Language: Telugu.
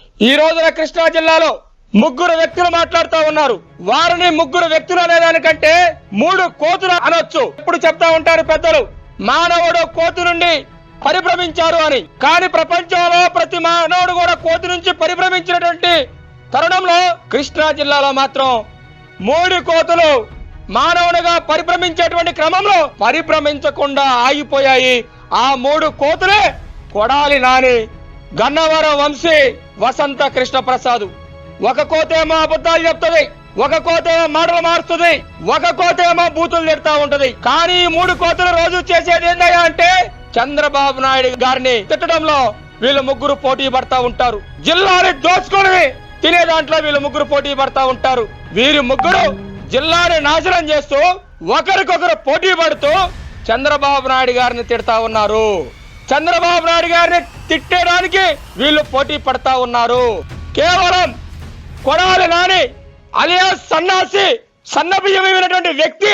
ఈ రోజున కృష్ణా జిల్లాలో ముగ్గురు వ్యక్తులు మాట్లాడుతూ ఉన్నారు. వారిని ముగ్గురు వ్యక్తులు అనేదానికంటే మూడు కోతులు అనొచ్చు. ఇప్పుడు చెప్తా ఉంటారు పెద్దలు మానవుడు కోతి నుండి పరిభ్రమించారు అని. కానీ ప్రపంచంలో ప్రతి మానవుడు కూడా కోతి నుంచి పరిభ్రమించినటువంటి తరుణంలో కృష్ణా జిల్లాలో మాత్రం మూడు కోతులు మానవునిగా పరిభ్రమించేటువంటి క్రమంలో పరిభ్రమించకుండా ఆగిపోయాయి. ఆ మూడు కోతులే కొడాలి నాని. గన్నవరం వంశీ వసంత కృష్ణ ప్రసాద్ ఒక కోతేమో అబద్ధాలు చెప్తుంది ఒక కోతేమో మాటలు మారుస్తుంది ఒక కోతేమో బూతులు తిడతా ఉంటది. కానీ ఈ మూడు కోతలు రోజు చేసేది ఏందయ్యా అంటే చంద్రబాబు నాయుడు గారిని తిట్టడంలో వీళ్ళు ముగ్గురు పోటీ పడతా ఉంటారు. జిల్లాని దోచుకొని తినే దాంట్లో వీళ్ళు ముగ్గురు పోటీ పడతా ఉంటారు. వీరి ముగ్గురు జిల్లాని నాశనం చేస్తూ ఒకరికొకరు పోటీ పడుతూ చంద్రబాబు నాయుడు గారిని తిడతా ఉన్నారు. చంద్రబాబు నాయుడు గారిని తిట్టడానికి వీళ్ళు పోటీ పడతా ఉన్నారు. కేవలం కొడాలి నాని అలియా సన్నాసి సన్నబియ్యమైనటువంటి వ్యక్తి